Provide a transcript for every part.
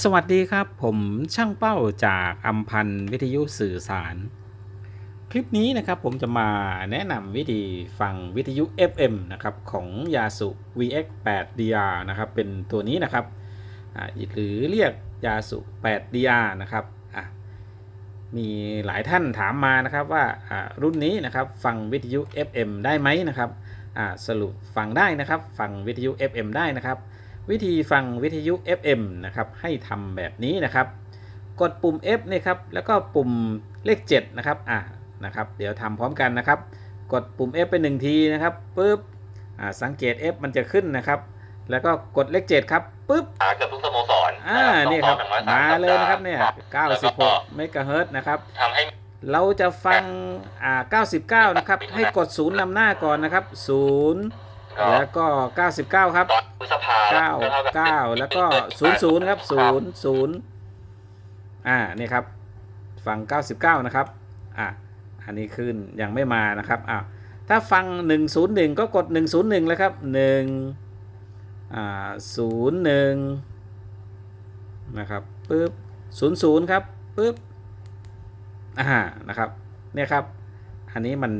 สวัสดีครับ ผมช่างเป้าจากอัมพันวิทยุสื่อสาร คลิปนี้นะครับผมจะมาแนะนำวิธีฟังวิทยุ FM นะครับของยาสุ VX8DR นะครับเป็นตัวนี้นะครับหรือเรียกยาสุ 8DR นะครับมีหลายท่านถามมานะครับว่ารุ่นนี้นะครับฟังวิทยุ FM ได้ไหมนะครับสรุปฟังได้นะครับ ฟังวิทยุ FM ได้นะครับ วิธีฟังวิทยุ FM นะครับให้ทำแบบนี้นะครับ กดปุ่ม F นี่ครับแล้วก็ปุ่มเลข7นะครับอะนะครับ เดี๋ยวทำพร้อมกันนะครับ กดปุ่ม F ไปหนึ่งทีนะครับปุ๊บอ่าสังเกต F มันจะขึ้นนะครับ แล้วก็กดเลข7ครับปุ๊บหาเกือบทุกสโมสรอ่านี่ครับต้องมาเลยนะครับสัปดเนี่ยแล้วก็96เมกะเฮิรตซ์นะครับทำให้เราจะฟังอ่า99 นะครับ ให้กด0นำหน้าก่อนนะครับ0ก็แล้วก็ 99 ครับตอนพฤษภา เก้าท่บเก้าแล้วก็ศูนย์ศูนย์ครับศูนย์ศูนย์อ่านี่ครับฟังเก้าสิบเก้านะครับอะอันนี้ขึ้นยังไม่มานะครับอ่าถ้าฟังหนึ่งศูนย์หนึ่งก็กดหนึ่งศูนย์หนึ่งเลยครับหนึ่งอ่าศูนย์หนึ่งนะครับปึ๊บศูนย์ศูนย์ครับปึ๊บอ่านะครับเนี่ยครับ อันนี้มัน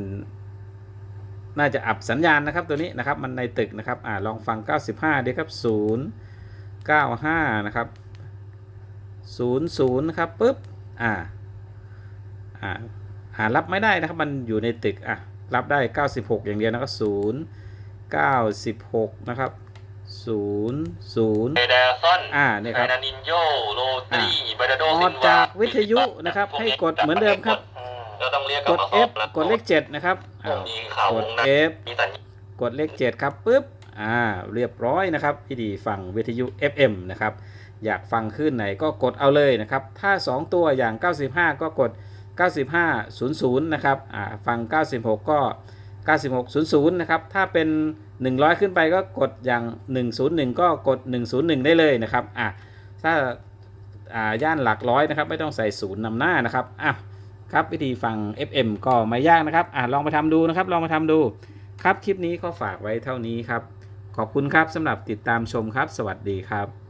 น่าจะอับสัญญาณนะครับตัวนี้นะครับมันในตึกนะครับอ่าลองฟัง 95ดีครับ0 95นะครับ00นะครับปุ๊บอ่าอ่าอ่ารับไม่ได้นะครับมันอยู่ในตึกอะรับได้ 96 อย่างเดียวนะครับ0 96นะครับ0เอเดร์ซอน0อ่าเนี่ยครับนานินโยโรตรีบาดาโดอซิอกนจาวากวิทยุนะครับให้กดเหมือนเดิมครับอืมก็ต้องเรียกกดมา F แล้วกดเลข7นะครับ อ้าวมีข่าวกวดงนั้น F มีสัญญาณกดเลข7ครับปุ๊บอ่าเรียบร้อยนะครับวิธีฟังวิทยุ FM นะครับอยากฟังคลื่นไหนก็กดเอาเลยนะครับ ถ้า 2 ตัวอย่าง 95 ก็กด 9500 นะครับอ่าฟัง 96 ก็ 9600 นะครับ ถ้าเป็น 100 ขึ้นไปก็กดอย่าง 101 ก็กด 101 ได้เลยนะครับอ่าถ้าอ่าย่านหลักร้อยนะครับ ไม่ต้องใส่ศูนย์นำหน้านะครับอะ ครับวิธีฟัง FM ก็ไม่ยากนะครับอ่าลองไปทำดูนะครับ ลองมาทำดู ครับคลิปนี้ก็ฝากไว้เท่านี้ครับ ขอบคุณครับสำหรับติดตามชมครับ สวัสดีครับ